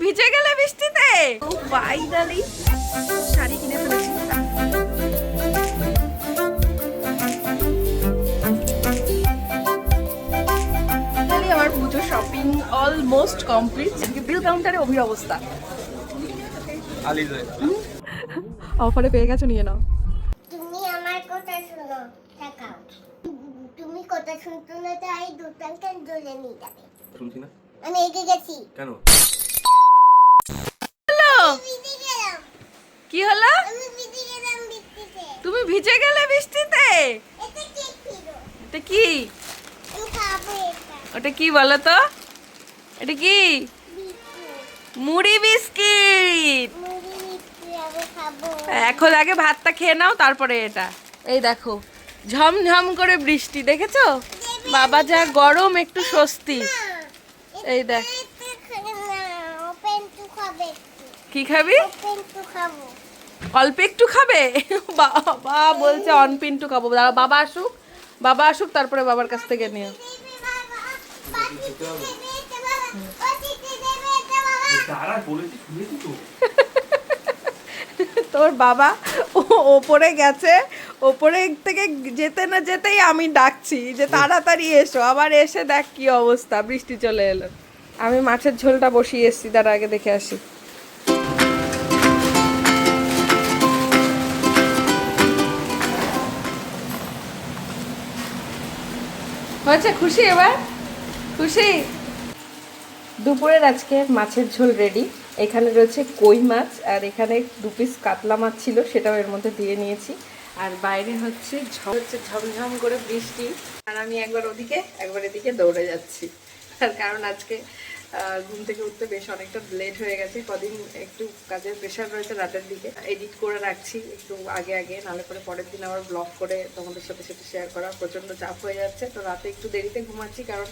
ভিজে গেলে বৃষ্টিতে? ও ফাইনালি শাড়ি কিনে ফেলেছি। আমার পুজো শপিং অলমোস্ট কমপ্লিট বিল কাউন্টারে অভির অবস্থা। অফারে পেয়ে গেছো নিয়ে নাও। তুমি আমার কথা শোনো তাকাও তুমি কথা শুনতো না তাই দুটাকে দোলে নিয়ে যাবে। শুনছি না। আমি এগিয়ে গেছি। কেন হ্যালো ভিজে গেলাম কি হলো আমি ভিজে গেলাম বৃষ্টিতে তুমি ভিজে গেলে বৃষ্টিতে? এটা কি ওটা কি বলো তো? এটা কি? মুড়ি বিস্কিট। এখন আগে ভাতটা খেয়ে নাও তারপরে এটা। এই দেখো ঝমঝম করে বৃষ্টি দেখেছ? বাবা যা গরম একটু স্বস্তি। এই দেখ। কি খাবি? খাব। অল্প একটু খাবে? বাবা বলছে অনপিন্টু খাব। দাঁড়াও, বাবা আসুক বাবা আসুক তারপরে বাবার কাছ থেকে নিও। তোর বাবা ওপরে গেছে ওপরে থেকে যেতে না যেতেই আমি ডাকছি যে তাড়াতাড়ি এসো। আবার এসে দেখ কি অবস্থা বৃষ্টি চলে এলো। আমি মাছের ঝোলটা বসিয়ে এসছি তার আগে দেখে আসি। হয়েছে? খুশি এবার? খুশি? দুপুরের আজকে মাছের ঝোল রেডি এখানে রয়েছে কই মাছ, আর এখানে দু পিস কাতলা মাছ ছিল, সেটাও এর মধ্যে দিয়ে নিয়েছি। আর বাইরে হচ্ছে হচ্ছে ঝমঝম করে বৃষ্টি। আর আমি একবার ওদিকে, একবার এদিকে দৌড়ে যাচ্ছি। তার কারণ আজকে ঘুম থেকে উঠতে বেশ অনেকটা লেট হয়ে গেছে। কদিন একটু কাজের প্রেশার রয়েছে রাতের দিকে। এডিট করে রাখছি একটু আগে আগে, নাহলে পরে পরের দিন আবার ব্লগ করে তোমাদের সাথে সাথে শেয়ার করা প্রচণ্ড চাপ হয়ে যাচ্ছে। তো রাতে একটু দেরিতে ঘুমাচ্ছি কারণ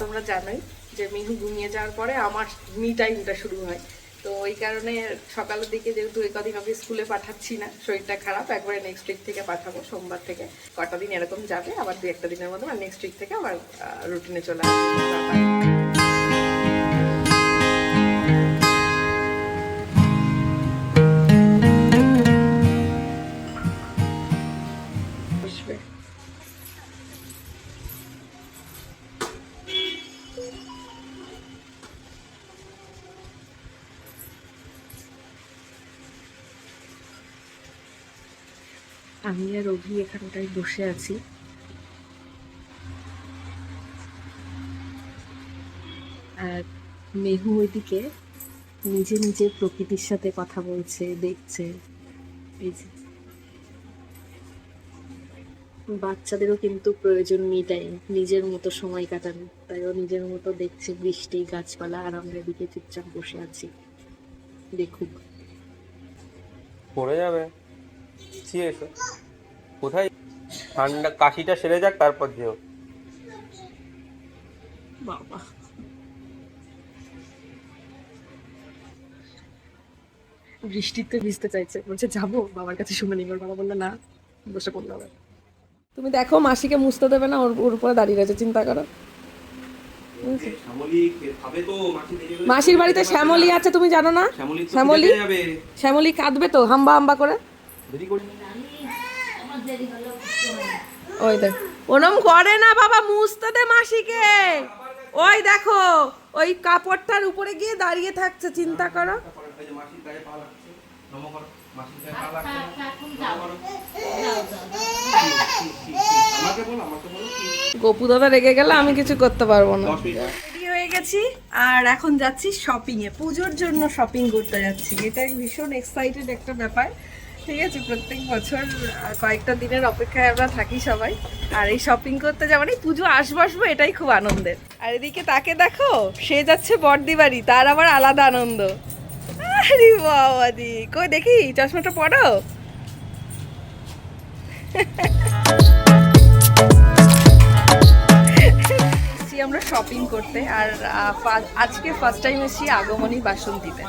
তোমরা জানোই যে মিহু ঘুমিয়ে যাওয়ার পরে আমার মি টাইমটা শুরু হয়। তো ওই কারণে সকালের দিকে যেহেতু এই কদিন আমি স্কুলে পাঠাচ্ছি না, শরীরটা খারাপ, একবারে নেক্সট উইক থেকে পাঠাবো, সোমবার থেকে। কটা দিন এরকম যাবে, আবার দু একটা দিনের মধ্যে আর নেক্সট উইক থেকে আবার রুটিনে চলে আসবে। আমি আর অভি এখানটায় বসে আছি। আর মেহু ওইদিকে নিজে নিজে প্রকৃতির সাথে কথা বলছে, দেখছে। এই যে। বাচ্চাদেরও কিন্তু প্রয়োজন মি নিজের মতো সময় কাটানো। তাই ও নিজের মতো দেখছে বৃষ্টি, গাছপালা, আর আমরা এদিকে চুপচাপ বসে আছি। দেখুক। পড়ে যাবে। ঠিক এসো। কোথায়? ঠান্ডা কাশিটা সেরে যাক তারপর যেও। বাবা। বৃষ্টিতে ভিজতে চাইছে। বলছে যাব বাবার কাছে শুনে নিব। বাবা বলল না বসে পড়ল আবার তুমি দেখো মাসিকে মুছতে দেবে না ওর ওর উপরে দাঁড়িয়ে রয়েছে চিন্তা করো। মাসির বাড়িতে শ্যামলি আছে তুমি জানো না? শ্যামলি শ্যামলি? শ্যামলি কাঁদবে তো হাম্বা হাম্বা করে? দেরি করি ওই দেখ। ওরম করে না বাবা মুছতে দে মাসিকে। ওই দেখো ওই কাপড়টার উপরে গিয়ে দাঁড়িয়ে থাকছে চিন্তা করো। গপু দাদা রেগে গেলে আমি কিছু করতে পারব না। হয়ে গেছি আর এখন যাচ্ছি শপিং এ পুজোর জন্য শপিং করতে যাচ্ছি। এটা ভীষণ এক্সাইটেড একটা ব্যাপার। ঠিক আছে, প্রত্যেক বছর কয়েকটা দিনের অপেক্ষায় আমরা থাকি সবাই। আর এই শপিং করতে যাওয়া মানে পুজো আসব আসব এটাই খুব আনন্দের। আর এদিকে তাকে দেখো, সে যাচ্ছে বর্দি বাড়ি তার আবার আলাদা আনন্দ। আরে বাবাদি কই দেখি, চশমাটা পড়ো আমরা শপিং করতে, আর আজকে ফার্স্ট টাইম এসেছি আগমনী বাসন্তীতে।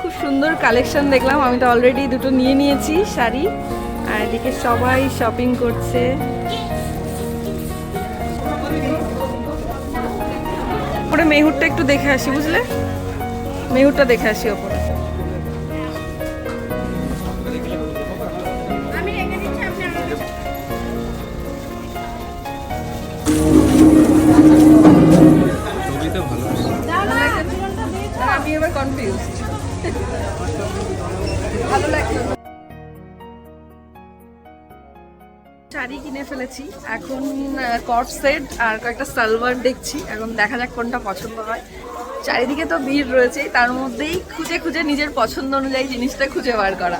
খুব সুন্দর কালেকশন দেখলাম। আমি তো অলরেডি দুটো নিয়ে নিয়েছি শাড়ি। আর এদিকে সবাই শপিং করছে। ওপরে মেহুরটা একটু দেখে আসি বুঝলে? মেহুরটা দেখে আসি ওপরে। আমি এবার কনফিউজ ভালো লাগল। শাড়ি কিনে ফেলেছি। এখন সেট আর কয়েকটা সালোয়ার দেখছি। এখন দেখা যাক কোনটা পছন্দ হয়। চারিদিকে তো ভিড় রয়েছে তার মধ্যেই খুঁজে খুঁজে নিজের পছন্দ অনুযায়ী জিনিসটা খুঁজে বার করা।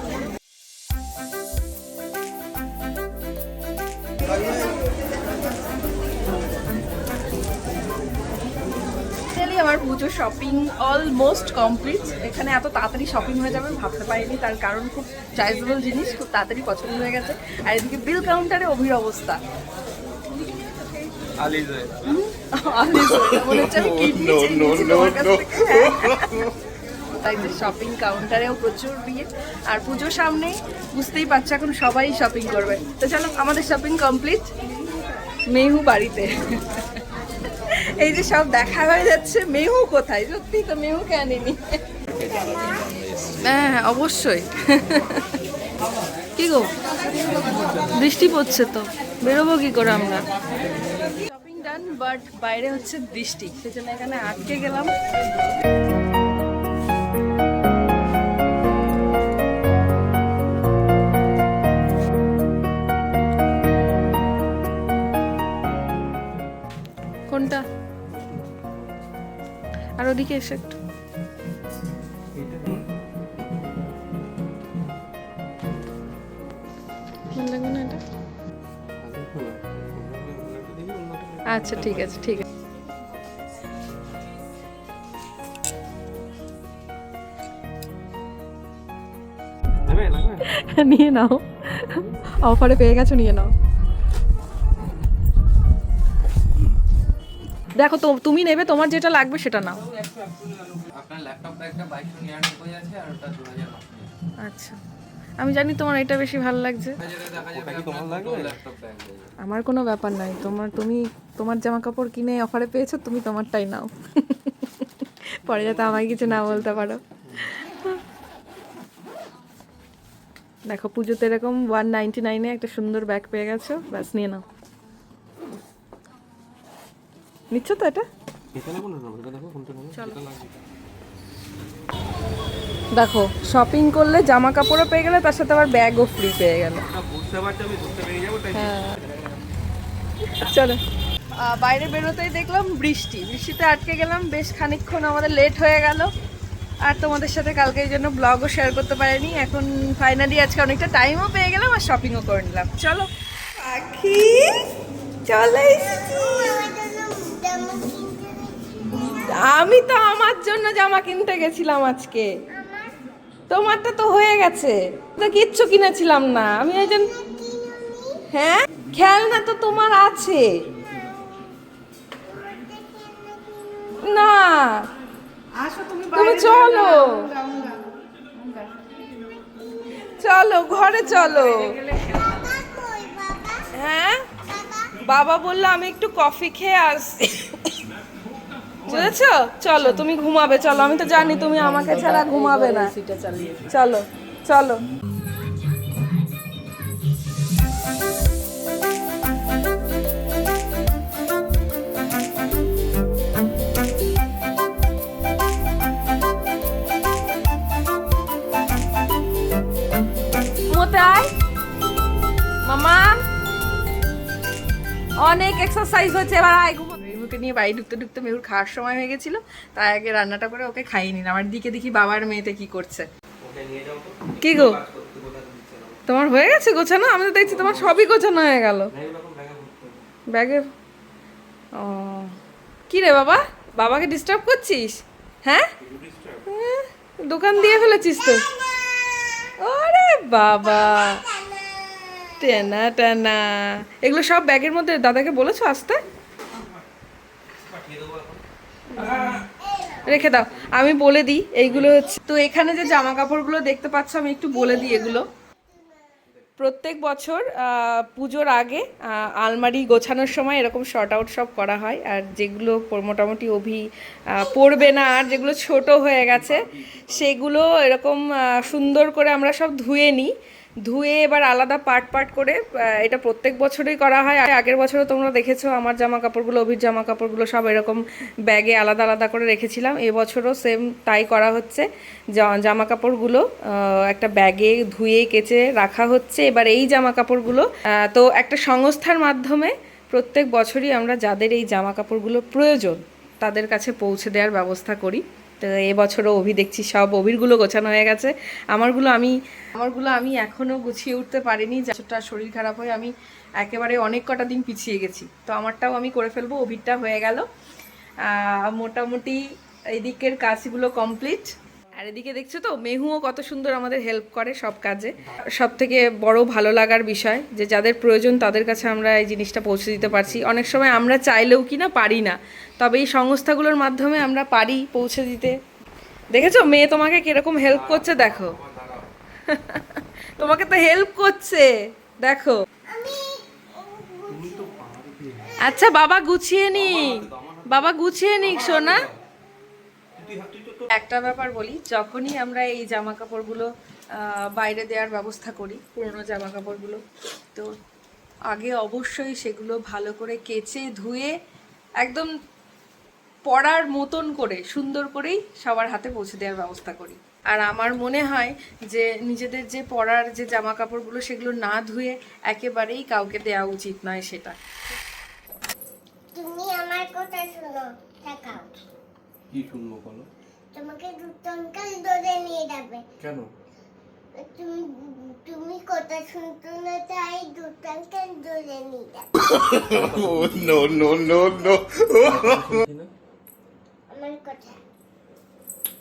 আমার পুজো শপিং অলমোস্ট কমপ্লিট এখানে এত তাড়াতাড়ি শপিং হয়ে যাবে ভাবতে পারিনি। তার কারণ খুব চয়েসেবল জিনিস খুব তাড়াতাড়ি পছন্দ হয়ে গেছে। আর এদিকে বিল কাউন্টারে অভির অবস্থা। হ্যাঁ। তাই শপিং কাউন্টারেও প্রচুর ভিড়। আর পুজোর সামনে বুঝতেই পারছ এখন সবাই শপিং করবে। তো চলো আমাদের শপিং কমপ্লিট মেহু বাড়িতে। এই যে সব দেখা হয়ে যাচ্ছে মেহু কোথায়? সত্যি তো মেহুকে আনিনি। হ্যাঁ হ্যাঁ অবশ্যই। কি গো? বৃষ্টি পড়ছে তো। বেরোবো কি করে আমরা? শপিং ডান বাট বাইরে হচ্ছে বৃষ্টি। সেজন্য এখানে আটকে গেলাম। ওদিকে এসে একটু। আচ্ছা ঠিক আছে ঠিক আছে। নিয়ে নাও। অফারে পেয়ে গেছো নিয়ে নাও। দেখো তো তুমি নেবে তোমার যেটা লাগবে সেটা নাও। আপনার ল্যাপটপটা একটা বাইশশো নিরানব্বই আছে আর ওটা দু আচ্ছা। আমি জানি তোমার এটা বেশি ভালো লাগছে। আমার কোনো ব্যাপার নাই। তোমার তুমি তোমার জামা কাপড় কিনে অফারে পেয়েছ তুমি তোমারটাই নাও। পরে যাতে আমায় কিছু না বলতে পারো। দেখো পুজোতে এরকম ওয়ান নাইনটি নাইনে একটা সুন্দর ব্যাগ পেয়ে গেছো ব্যাস নিয়ে নাও। নিচ্ছ তো এটা? দেখো কোনটা নেব এটা লাগবে দেখো শপিং করলে জামা কাপড়ও পেয়ে গেলে তার সাথে আবার ব্যাগও ফ্রি পেয়ে গেল। তাই চলো। বাইরে বেরোতেই দেখলাম বৃষ্টি। বৃষ্টিতে আটকে গেলাম বেশ খানিকক্ষণ আমাদের লেট হয়ে গেল। আর তোমাদের সাথে কালকে এই জন্য ব্লগও শেয়ার করতে পারিনি। এখন ফাইনালি আজকে অনেকটা টাইমও পেয়ে গেলাম আর শপিংও করে নিলাম। চলো। পাখি চলে এসেছি। আমি তো আমার জন্য জামা কিনতে গেছিলাম আজকে। তোমারটা তো হয়ে গেছে। তো কিচ্ছু কিনেছিলাম না। আমি এই জন্য হ্যাঁ? খেলনা তো তোমার আছে। না। তুমি চলো। চলো ঘরে চলো। হ্যাঁ? বাবা বলল, আমি একটু কফি খেয়ে আসছি। বুঝেছ? চলো, তুমি ঘুমাবে, চলো, আমি তো জানি তুমি আমাকে ছাড়া ঘুমাবে না। চলো চলো। অনেক এক্সারসাইজ হচ্ছে ঘুমো মেহুকে নিয়ে বাড়ি ঢুকতে ঢুকতে মেহুর খাওয়ার সময় হয়ে গেছিল তাই আগে রান্নাটা করে ওকে খাইয়ে নিলাম। আর দিকে দেখি বাবার মেয়েতে কি করছে। কি গো? তোমার হয়ে গেছে গোছানো? আমি তো দেখছি তোমার সবই গোছানো হয়ে গেল। ব্যাগে? ও। কি রে বাবা? বাবাকে ডিস্টার্ব করছিস? হ্যাঁ? হ্যাঁ, দোকান দিয়ে ফেলেছিস তো? ওরে বাবা! টেনা টেনা এগুলো সব ব্যাগের মধ্যে দাদাকে বলেছ আসতে? রেখে দাও, আমি বলে দিই, এইগুলো হচ্ছে। তো এখানে যে জামা কাপড়গুলো দেখতে পাচ্ছ, আমি একটু বলে দিই এগুলো। প্রত্যেক বছর পুজোর আগে আলমারি গোছানোর সময় এরকম শর্ট আউট সব করা হয়, আর যেগুলো মোটামুটি অভি পড়বে না, আর যেগুলো ছোট হয়ে গেছে, সেগুলো এরকম সুন্দর করে আমরা সব ধুয়ে নিই। ধুয়ে এবার আলাদা পার্ট পার্ট করে এটা প্রত্যেক বছরই করা হয়। আগের বছরও তোমরা দেখেছ, আমার জামা কাপড়গুলো অভির জামা কাপড়গুলো সব এরকম ব্যাগে আলাদা আলাদা করে রেখেছিলাম। এবছরও সেম তাই করা হচ্ছে। জামা কাপড়গুলো একটা ব্যাগে ধুয়ে কেচে রাখা হচ্ছে। এবার এই জামা কাপড়গুলো তো একটা সংস্থার মাধ্যমে প্রত্যেক বছরই আমরা যাদের এই জামা কাপড়গুলো প্রয়োজন, তাদের কাছে পৌঁছে দেওয়ার ব্যবস্থা করি। তো এবছরও অভি দেখছি, সব অভিরগুলো গোছানো হয়ে গেছে। আমারগুলো আমি আমারগুলো আমি এখনও গুছিয়ে উঠতে পারিনি যতটা শরীর খারাপ হয়ে আমি একেবারে অনেক কটা দিন পিছিয়ে গেছি। তো আমারটাও আমি করে ফেলব, অভিরটা হয়ে গেল। মোটামুটি এদিকের কাজগুলো কমপ্লিট আর এদিকে দেখছ তো, মেহুও কত সুন্দর আমাদের হেল্প করে সব কাজে। সব থেকে বড় ভালো লাগার বিষয় যে যাদের প্রয়োজন তাদের কাছে আমরা এই জিনিসটা পৌঁছে দিতে পারছি। অনেক সময় আমরা চাইলেও কি না পারি না, তবে এই সংস্থাগুলোর মাধ্যমে আমরা পারি পৌঁছে দিতে। দেখেছ? মেয়ে তোমাকে কীরকম হেল্প করছে, দেখো। তোমাকে তো হেল্প করছে, দেখো। আচ্ছা বাবা গুছিয়ে নিক। বাবা গুছিয়ে নিক, সোনা। একটা ব্যাপার বলি যখনই আমরা এই জামা কাপড়গুলো বাইরে দেওয়ার ব্যবস্থা করি পুরনো জামা কাপড়গুলো তো আগে অবশ্যই সেগুলো ভালো করে কেচে ধুয়ে একদম পড়ার মতন করে সুন্দর করেই সবার হাতে পৌঁছে দেওয়ার ব্যবস্থা করি। আর আমার মনে হয় যে নিজেদের যে পরার যে জামা কাপড়গুলো সেগুলো না ধুয়ে একেবারেই কাউকে দেওয়া উচিত নয় সেটা। তুমি আমার কথা শোনো কি শুনব বলো? তোমাকে দুটো আঙ্কেল ধরে নিয়ে যাবে। কেন? তুমি তুমি কথা শুনতো না তাই দুটো আঙ্কেল ধরে নিয়ে যাবে। no, no, no. শুনছি আমার কথা।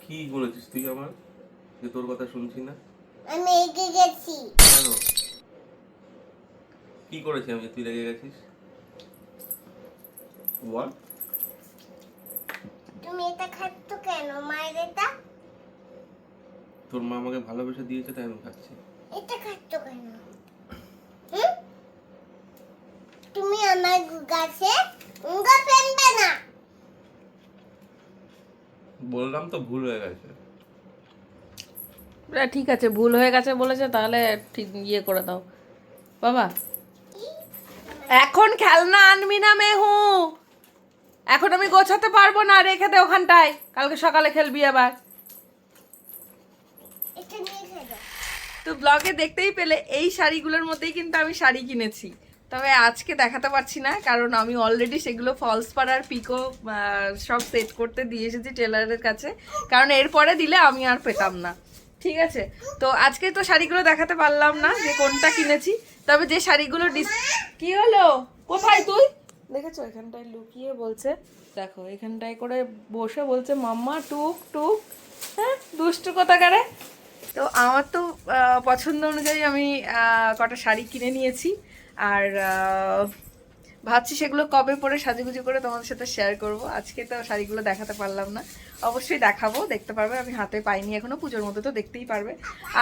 কি বলেছিস তুই আমার? যে তোর কথা শুনছি না? আমি এগিয়ে গেছি। কেন? কি করেছি আমি? যে তুই রেগে গেছিস? বল তুমি এটা খাচ্ছ? কেন মায়ের এটা তোর মা আমাকে ভালোবেসে দিয়েছে তাই আমি খাচ্ছি। এটা খাচ্ছ কেন? তুমি আমার গাছে উঙ্গা ফেলবে না। বললাম তো ভুল হয়ে গেছে। না, ঠিক আছে ভুল হয়ে গেছে বলেছে তাহলে ঠিক ইয়ে করে দাও। বাবা এখন খেলনা আনবি না মেহু। এখন আমি গোছাতে পারব না রেখে দে ওখানটায়। কালকে সকালে খেলবি আবার। তো ব্লগে দেখতেই পেলে এই শাড়িগুলোর মধ্যেই কিন্তু আমি শাড়ি কিনেছি। তবে আজকে দেখাতে পারছি না কারণ আমি অলরেডি সেগুলো ফলস পাড়ার পিকো সব সেট করতে দিয়ে এসেছি টেলারের কাছে। কারণ এরপরে দিলে আমি আর পেতাম না। ঠিক আছে? তো আজকে তো শাড়িগুলো দেখাতে পারলাম না যে কোনটা কিনেছি। তবে যে শাড়িগুলো ডিস কি হলো? কোথায় তুই? দেখেছ? এখানটায় লুকিয়ে বলছে, দেখো, এখানটায় করে বসে বলছে, মাম্মা, টুক টুক হ্যাঁ দুষ্টু কোথাকারে? তো আমার তো পছন্দ অনুযায়ী আমি কটা শাড়ি কিনে নিয়েছি। আর ভাবছি সেগুলো কবে পরে সাজুগুজু করে তোমাদের সাথে শেয়ার করব। আজকে তো শাড়িগুলো দেখাতে পারলাম না। অবশ্যই দেখাবো দেখতে পারবে আমি হাতে পাইনি এখনও পুজোর মধ্যে তো দেখতেই পারবে।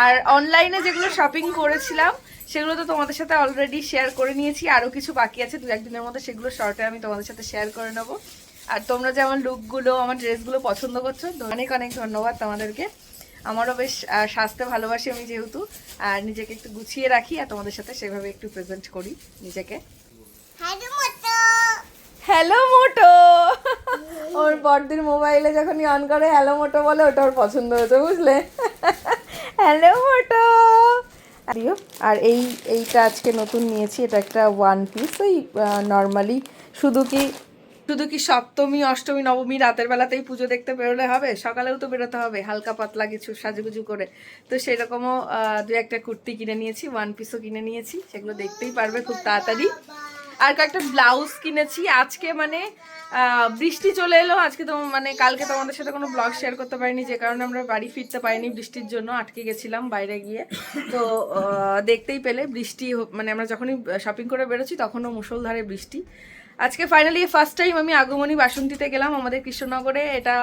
আর অনলাইনে যেগুলো শপিং করেছিলাম সেগুলো তো তোমাদের সাথে অলরেডি শেয়ার করে নিয়েছি আরও কিছু বাকি আছে দু একদিনের মধ্যে সেগুলো শর্টে আমি তোমাদের সাথে শেয়ার করে নেব। আর তোমরা যে আমার লুকগুলো আমার ড্রেসগুলো পছন্দ করছ অনেক অনেক ধন্যবাদ তোমাদেরকে। আমারও বেশ সাজতে ভালোবাসি আমি যেহেতু আর নিজেকে একটু গুছিয়ে রাখি আর তোমাদের সাথে সেভাবে একটু প্রেজেন্ট করি নিজেকে। হ্যালো মোটো ওর বড়দির মোবাইলে যখনই অন করে হ্যালো মোটো বলে ওটা ওর পছন্দ হয়েছে বুঝলে? হ্যালো মোটো দিও আর এই এইটা আজকে নতুন নিয়েছি এটা একটা ওয়ান পিস ওই নর্মালি শুধু কি শুধু কি সপ্তমী অষ্টমী নবমী রাতের বেলাতেই পুজো দেখতে বেরোলে হবে? সকালেও তো বেরোতে হবে হালকা পাতলা কিছু সাজুগুজু করে। তো সেরকমও দু একটা কুর্তি কিনে নিয়েছি ওয়ান পিসও কিনে নিয়েছি সেগুলো দেখতেই পারবে খুব তাড়াতাড়ি। আর কয়েকটা ব্লাউজ কিনেছি। আজকে মানে বৃষ্টি চলে এলো। আজকে তো মানে কালকে তোমাদের সাথে কোনো ব্লগ শেয়ার করতে পারিনি, যে কারণে আমরা বাড়ি ফিরতে পারিনি বৃষ্টির জন্য, আটকে গেছিলাম বাইরে গিয়ে। তো দেখতেই পেলে বৃষ্টি মানে আমরা যখনই শপিং করে বেরোচ্ছি, তখনও মুসলধারে বৃষ্টি। আজকে ফাইনালি ফার্স্ট টাইম আমি আগমনী বাসন্তীতে গেলাম আমাদের কৃষ্ণনগরে। এটা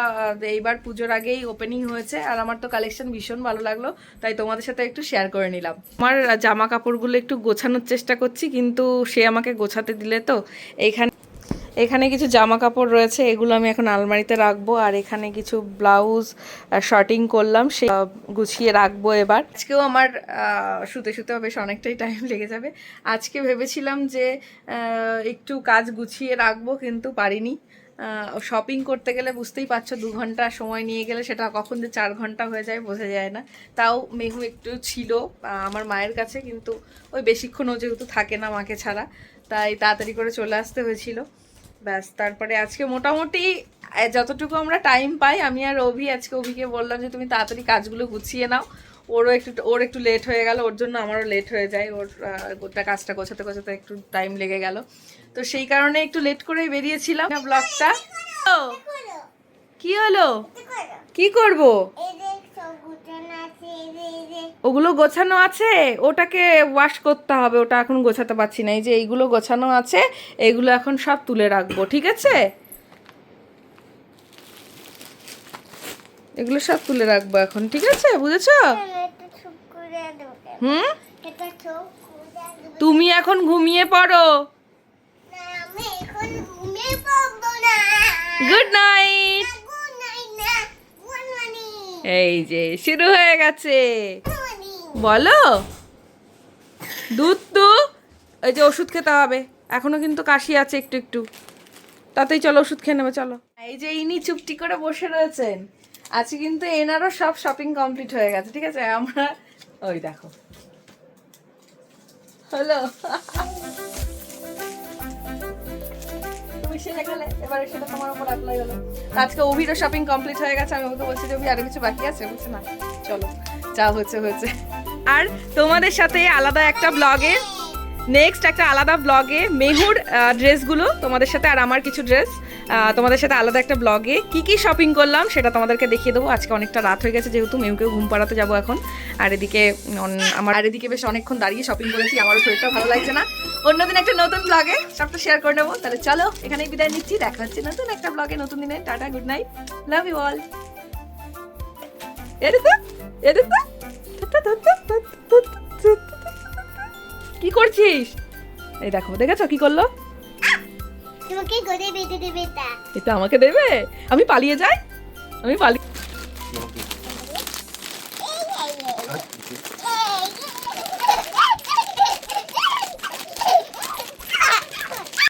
এইবার পুজোর আগেই ওপেনিং হয়েছে। আর আমার তো কালেকশন ভীষণ ভালো লাগল, তাই তোমাদের সাথে একটু শেয়ার করে নিলাম। আমার জামা কাপড়গুলো একটু গোছানোর চেষ্টা করছি, কিন্তু সে আমাকে গোছাতে দিলে তো, এইখানে এখানে কিছু জামা কাপড় রয়েছে, এগুলো আমি এখন আলমারিতে রাখব। আর এখানে কিছু ব্লাউজ শর্টিং করলাম, সে গুছিয়ে রাখব এবার। আজকেও আমার শুতে শুতেও বেশ অনেকটাই টাইম লেগে যাবে। আজকে ভেবেছিলাম যে একটু কাজ গুছিয়ে রাখব, কিন্তু পারিনি। শপিং করতে গেলে বুঝতেই পারছ, দু ঘণ্টা সময় নিয়ে গেলে সেটা কখন যে চার ঘণ্টা হয়ে যায়, বোঝা যায় না। তাও মেহু একটু ছিল আমার মায়ের কাছে, কিন্তু ওই বেশিক্ষণ ও যেহেতু থাকে না মাকে ছাড়া, তাই তাড়াতাড়ি করে চলে আসতে হয়েছিল। ব্যাস তারপরে আজকে মোটামুটি যতটুকু আমরা টাইম পাই আমি আর অভি আজকে অভিকে বললাম যে তুমি তাড়াতাড়ি কাজগুলো গুছিয়ে নাও। ওরও একটু ওর একটু লেট হয়ে গেল ওর জন্য আমারও লেট হয়ে যায়। ওর গোটা কাজটা গোছাতে গোছাতে একটু টাইম লেগে গেল। তো সেই কারণে একটু লেট করেই বেরিয়েছিলাম। ব্লগটা। কি হলো? কি করব? ওগুলো গোছানো আছে? ওটাকে ওয়াশ করতে হবে। ওটা এখন গোছাতে পারছি না। এই যে এইগুলো গোছানো আছে এইগুলো এখন সব তুলে রাখব ঠিক আছে? এগুলো সব তুলে রাখব এখন ঠিক আছে? বুঝেছ? হুম? তুমি এখন ঘুমিয়ে পড়ো। গুড নাইট এই যে, শুরু হয়ে গেছে। বলো। দুধ তো, এই যে ওষুধ খেতে হবে। এখনও কিন্তু কাশি আছে একটু একটু। তাতেই চলো ওষুধ খেয়ে নেবে, চলো। এই যে ইনি চুপটি করে বসে রয়েছেন। আজকে কিন্তু এনারও সব শপিং কমপ্লিট হয়ে গেছে, ঠিক আছে? আমরা ওই দেখো। হলো। আজকে অভিরও শপিং কমপ্লিট হয়ে গেছে, আমি ওকে বলছি যে, অভি আরও কিছু বাকি আছে? বলছে, না, চলো, যা হয়েছে হয়েছে। আর তোমাদের সাথে আলাদা একটা ব্লগে নেক্সট একটা আলাদা ব্লগে মেহুর ড্রেসগুলো তোমাদের সাথে আর আমার কিছু ড্রেস তোমাদের সাথে আলাদা একটা ব্লগে কি কি শপিং করলাম সেটা তোমাদেরকে দেখিয়ে দেবো। আজকে অনেকটা রাত হয়ে গেছে, যেহেতু মেহুকে ঘুম পাড়াতে যাব এখন। আর এদিকে আমার আর এদিকে বেশ অনেকক্ষণ দাঁড়িয়ে শপিং করেছি, আমারও শরীরটা ভালো লাগছে না। অন্যদিন একটা নতুন ব্লগে সবটা শেয়ার করে নেব। তাহলে চলো এখানেই বিদায় নিচ্ছি। দেখা হচ্ছে নতুন একটা ব্লগে নতুন দিনে। Tata good night love you all কি করছিস? এই দেখো দেখেছ কি করল? তোমাকে গড়ে বেঁধে দেবে এটা আমাকে দেবে? আমি পালিয়ে যাই? আমি পালিয়ে